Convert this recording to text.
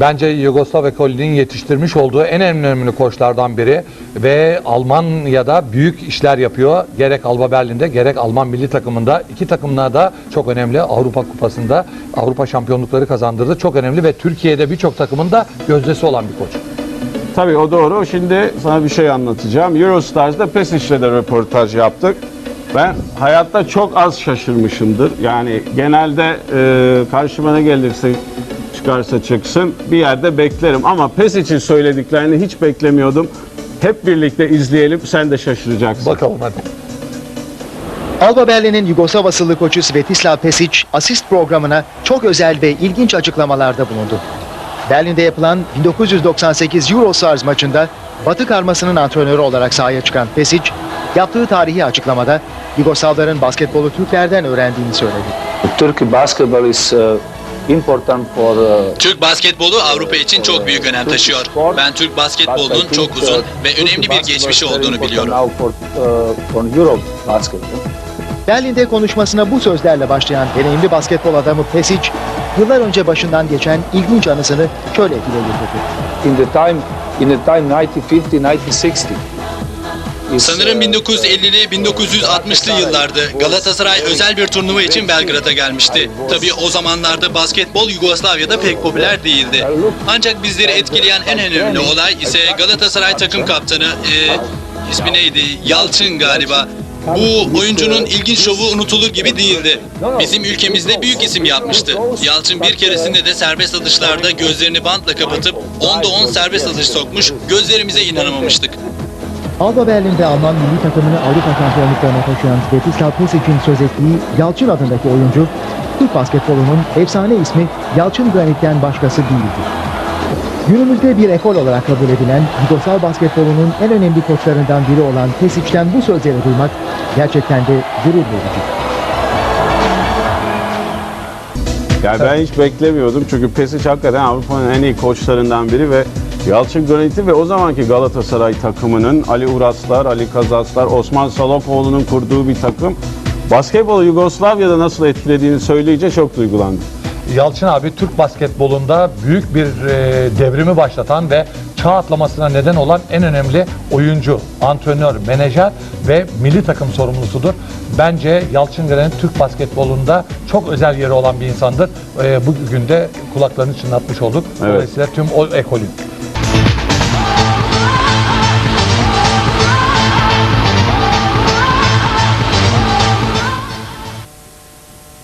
Bence Yugoslav ekolünün yetiştirmiş olduğu en önemli koçlardan biri ve Almanya'da büyük işler yapıyor. Gerek Alba Berlin'de gerek Alman milli takımında iki takımına da çok önemli. Avrupa Kupası'nda Avrupa şampiyonlukları kazandırdı. Çok önemli ve Türkiye'de birçok takımın da gözdesi olan bir koç. Tabii o doğru. Şimdi sana bir şey anlatacağım. Eurostars'da Pesic'le de röportaj yaptık. Ben hayatta çok az şaşırmışımdır. Yani genelde e, karşıma ne gelirse çıkarsa çıksın bir yerde beklerim. Ama Pesic'in söylediklerini hiç beklemiyordum. Hep birlikte izleyelim. Sen de şaşıracaksın. Bakalım hadi. Alba Berlin'in Yugoslav asıllı koçu Svetislav Pesic, asist programına çok özel ve ilginç açıklamalarda bulundu. Berlin'de yapılan 1998 Eurostars maçında Batı karmasının antrenörü olarak sahaya çıkan Pesic, yaptığı tarihi açıklamada Yugoslavların basketbolu Türklerden öğrendiğini söyledi. Turkey basketball is uh, important for uh, Türk basketbolu Avrupa için çok büyük önem taşıyor. Ben Türk basketbolunun çok uzun ve önemli bir geçmişi olduğunu biliyorum. Uh. Berlin'de konuşmasına bu sözlerle başlayan deneyimli basketbol adamı Pesic, yıllar önce başından geçen ilginç anısını şöyle dile getirdi. In the time, in the time 1950, 1960. Sanırım uh, 1950'li 1960'lı yıllardı. Galatasaray özel bir turnuva için Belgrad'a gelmişti. Tabii o zamanlarda basketbol Yugoslavya'da pek popüler değildi. Ancak bizleri etkileyen en önemli olay ise Galatasaray takım kaptanı, e, ismi neydi? Yalçın galiba. Bu oyuncunun ilginç şovu unutulur gibi değildi. Bizim ülkemizde büyük isim yapmıştı. Yalçın bir keresinde de serbest atışlarda gözlerini bantla kapatıp 10'da 10 serbest atış sokmuş, gözlerimize inanamamıştık. Alba Berlin'de Alman milli takımını Avrupa şampiyonluklarına taşıyan Svetislav Pesic'in söz ettiği Yalçın adındaki oyuncu, Türk basketbolunun efsane ismi Yalçın Granit'ten başkası değildi. Günümüzde bir ekol olarak kabul edilen Yugoslav basketbolunun en önemli koçlarından biri olan Pesic'ten bu sözleri duymak gerçekten de gurur verici. Yani ben hiç beklemiyordum çünkü Pesic hakikaten Avrupa'nın en iyi koçlarından biri ve Yalçın Granit'i ve o zamanki Galatasaray takımının Ali Uraslar, Ali Kazaslar, Osman Salakoğlu'nun kurduğu bir takım basketbolu Yugoslavya'da nasıl etkilediğini söyleyince çok duygulandım. Yalçın abi Türk basketbolunda büyük bir e, devrimi başlatan ve çağ atlamasına neden olan en önemli oyuncu, antrenör, menajer ve milli takım sorumlusudur. Bence Yalçın Granit Türk basketbolunda çok özel yeri olan bir insandır. E, bugün de kulaklarını çınlatmış olduk. Evet. Dolayısıyla tüm o ekolün.